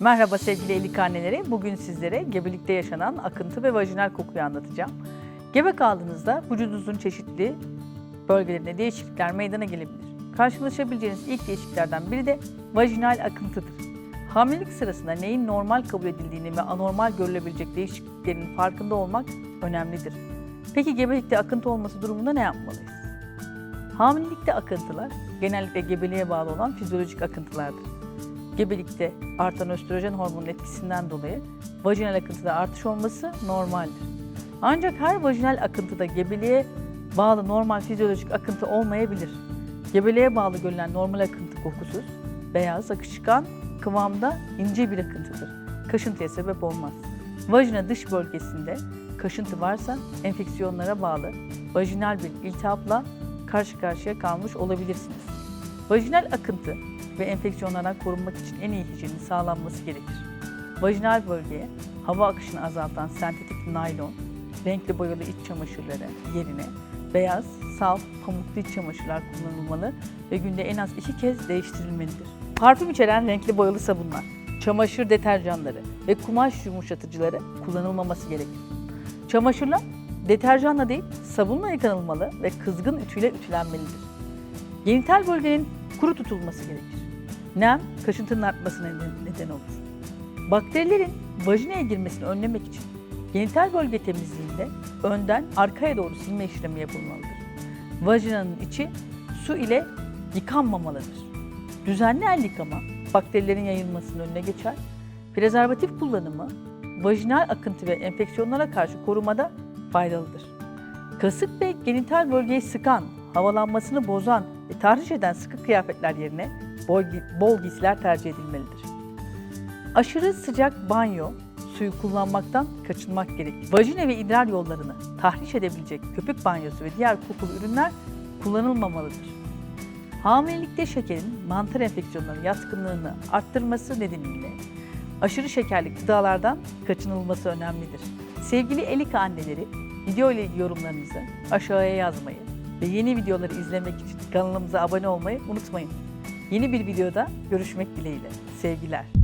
Merhaba sevgili elik anneleri. Bugün sizlere gebelikte yaşanan akıntı ve vajinal kokuyu anlatacağım. Gebe kaldığınızda vücudunuzun çeşitli bölgelerinde değişiklikler meydana gelebilir. Karşılaşabileceğiniz ilk değişikliklerden biri de vajinal akıntıdır. Hamilelik sırasında neyin normal kabul edildiğini ve anormal görülebilecek değişikliklerin farkında olmak önemlidir. Peki gebelikte akıntı olması durumunda ne yapmalıyız? Hamilelikte akıntılar genellikle gebeliğe bağlı olan fizyolojik akıntılardır. Gebelikte artan östrojen hormonunun etkisinden dolayı vajinal akıntıda artış olması normaldir. Ancak her vajinal akıntıda gebeliğe bağlı normal fizyolojik akıntı olmayabilir. Gebeliğe bağlı görülen normal akıntı kokusuz, beyaz, akışkan, kıvamda ince bir akıntıdır. Kaşıntıya sebep olmaz. Vajina dış bölgesinde kaşıntı varsa enfeksiyonlara bağlı vajinal bir iltihapla karşı karşıya kalmış olabilirsiniz. Vajinal akıntı ve enfeksiyonlardan korunmak için en iyi hijyenin sağlanması gerekir. Vajinal bölgeye hava akışını azaltan sentetik naylon, renkli boyalı iç çamaşırları yerine beyaz, saf, pamuklu iç çamaşırlar kullanılmalı ve günde en az iki kez değiştirilmelidir. Parfüm içeren renkli boyalı sabunlar, çamaşır deterjanları ve kumaş yumuşatıcıları kullanılmaması gerekir. Çamaşırlar deterjanla değil sabunla yıkanılmalı ve kızgın ütüyle ütülenmelidir. Genital bölgenin kuru tutulması gerekir. Nem, kaşıntının artmasına neden- olur. Bakterilerin vajinaya girmesini önlemek için genital bölge temizliğinde önden arkaya doğru silme işlemi yapılmalıdır. Vajinanın içi su ile yıkanmamalıdır. Düzenli el yıkama bakterilerin yayılmasının önüne geçer. Prezervatif kullanımı vajinal akıntı ve enfeksiyonlara karşı korumada faydalıdır. Kasık ve genital bölgeyi sıkan, havalanmasını bozan ve tahriş eden sıkı kıyafetler yerine bol, bol giysiler tercih edilmelidir. Aşırı sıcak banyo suyu kullanmaktan kaçınmak gerekir. Vajina ve idrar yollarını tahriş edebilecek köpük banyosu ve diğer kokulu ürünler kullanılmamalıdır. Hamilelikte şekerin mantar enfeksiyonları yatkınlığını arttırması nedeniyle aşırı şekerli gıdalardan kaçınılması önemlidir. Sevgili Elik anneleri, video ile ilgili yorumlarınızı aşağıya yazmayı ve yeni videoları izlemek için kanalımıza abone olmayı unutmayın. Yeni bir videoda görüşmek dileğiyle. Sevgiler.